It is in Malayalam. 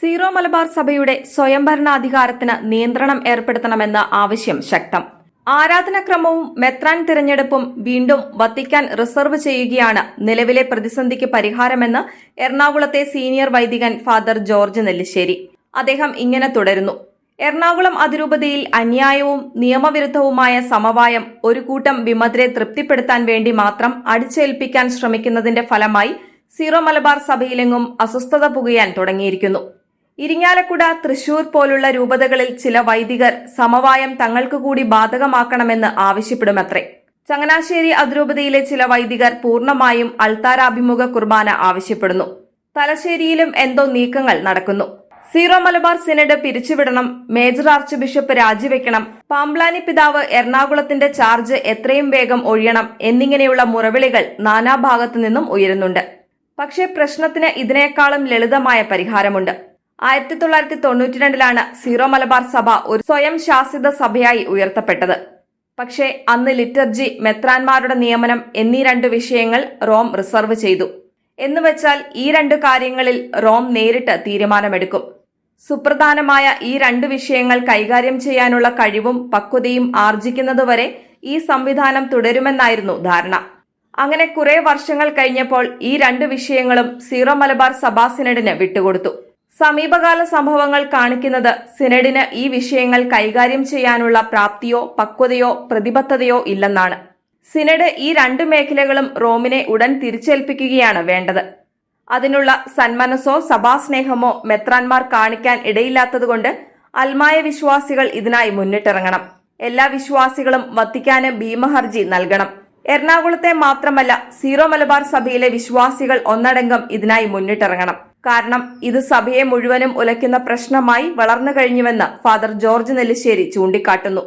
സീറോ മലബാർ സഭയുടെ സ്വയംഭരണാധികാരത്തിന് നിയന്ത്രണം ഏർപ്പെടുത്തണമെന്ന ആവശ്യം ശക്തം. ആരാധനാക്രമവും മെത്രാൻ തിരഞ്ഞെടുപ്പും വീണ്ടും വത്തിക്കാൻ റിസർവ് ചെയ്യുകയാണ് നിലവിലെ പ്രതിസന്ധിക്ക് പരിഹാരമെന്ന് എറണാകുളത്തെ സീനിയർ വൈദികൻ ഫാദർ ജോർജ് നെല്ലിശ്ശേരി. അദ്ദേഹം ഇങ്ങനെ തുടരുന്നു. എറണാകുളം അതിരൂപതയിൽ അന്യായവും നിയമവിരുദ്ധവുമായ സമവായം ഒരു കൂട്ടം വിമതരെ തൃപ്തിപ്പെടുത്താൻ വേണ്ടി മാത്രം അടിച്ചേൽപ്പിക്കാൻ ശ്രമിക്കുന്നതിന്റെ ഫലമായി സീറോ മലബാർ സഭയിലെങ്ങും അസ്വസ്ഥത പുകയാൻ തുടങ്ങിയിരിക്കുന്നു. ഇരിങ്ങാലക്കുട തൃശൂർ പോലുള്ള രൂപതകളിൽ ചില വൈദികർ സമവായം തങ്ങൾക്ക് കൂടി ബാധകമാക്കണമെന്ന് ആവശ്യപ്പെടുമത്രേ. ചങ്ങനാശ്ശേരി അതിരൂപതയിലെ ചില വൈദികർ പൂർണമായും അൾത്താരാഭിമുഖ കുർബാന ആവശ്യപ്പെടുന്നു. തലശ്ശേരിയിലും എന്തോ നീക്കങ്ങൾ നടക്കുന്നു. സീറോ മലബാർ സിനഡ് പിരിച്ചുവിടണം മേജർ ആർച്ച് ബിഷപ്പ് രാജിവെക്കണം പാംബ്ലാനി പിതാവ് എറണാകുളത്തിന്റെ ചാർജ് എത്രയും വേഗം ഒഴിയണം എന്നിങ്ങനെയുള്ള മുറവിളികൾ നാനാഭാഗത്തു നിന്നും ഉയരുന്നുണ്ട്. പക്ഷേ പ്രശ്നത്തിന് ഇതിനേക്കാളും ലളിതമായ പരിഹാരമുണ്ട്. ആയിരത്തി തൊള്ളായിരത്തി തൊണ്ണൂറ്റി രണ്ടിലാണ് സീറോ മലബാർ സഭ ഒരു സ്വയം ശാസിത സഭയായി ഉയർത്തപ്പെട്ടത്. പക്ഷേ അന്ന് ലിറ്റർജി മെത്രാൻമാരുടെ നിയമനം എന്നീ രണ്ട് വിഷയങ്ങൾ റോം റിസർവ് ചെയ്തു. എന്നുവെച്ചാൽ ഈ രണ്ട് കാര്യങ്ങളിൽ റോം നേരിട്ട് തീരുമാനമെടുക്കും. സുപ്രധാനമായ ഈ രണ്ട് വിഷയങ്ങൾ കൈകാര്യം ചെയ്യാനുള്ള കഴിവും പക്വതയും ആർജിക്കുന്നതുവരെ ഈ സംവിധാനം തുടരുമെന്നായിരുന്നു ധാരണ. അങ്ങനെ കുറെ വർഷങ്ങൾ കഴിഞ്ഞപ്പോൾ ഈ രണ്ട് വിഷയങ്ങളും സീറോ മലബാർ സഭാ സിനഡിന് വിട്ടുകൊടുത്തു. സമീപകാല സംഭവങ്ങൾ കാണിക്കുന്നത് സിനഡിന് ഈ വിഷയങ്ങൾ കൈകാര്യം ചെയ്യാനുള്ള പ്രാപ്തിയോ പക്വതയോ പ്രതിബദ്ധതയോ ഇല്ലെന്നാണ്. സിനഡ് ഈ രണ്ട് മേഖലകളും റോമിനെ ഉടൻ തിരിച്ചേൽപ്പിക്കുകയാണ് വേണ്ടത്. അതിനുള്ള സന്മനസ്സോ സഭാസ്നേഹമോ മെത്രാൻമാർ കാണിക്കാൻ ഇടയില്ലാത്തതുകൊണ്ട് അൽമായ വിശ്വാസികൾ ഇതിനായി മുന്നിട്ടിറങ്ങണം. എല്ലാ വിശ്വാസികളും വത്തിക്കാന് ഭീമഹർജി നൽകണം. എറണാകുളത്തെ മാത്രമല്ല സീറോ മലബാർ സഭയിലെ വിശ്വാസികൾ ഒന്നടങ്കം ഇതിനായി മുന്നിട്ടിറങ്ങണം. കാരണം ഇത് സഭയെ മുഴുവനും ഉലയ്ക്കുന്ന പ്രശ്നമായി വളർന്നു കഴിഞ്ഞുവെന്ന് ഫാദർ ജോർജ് നെല്ലിശ്ശേരി ചൂണ്ടിക്കാട്ടുന്നു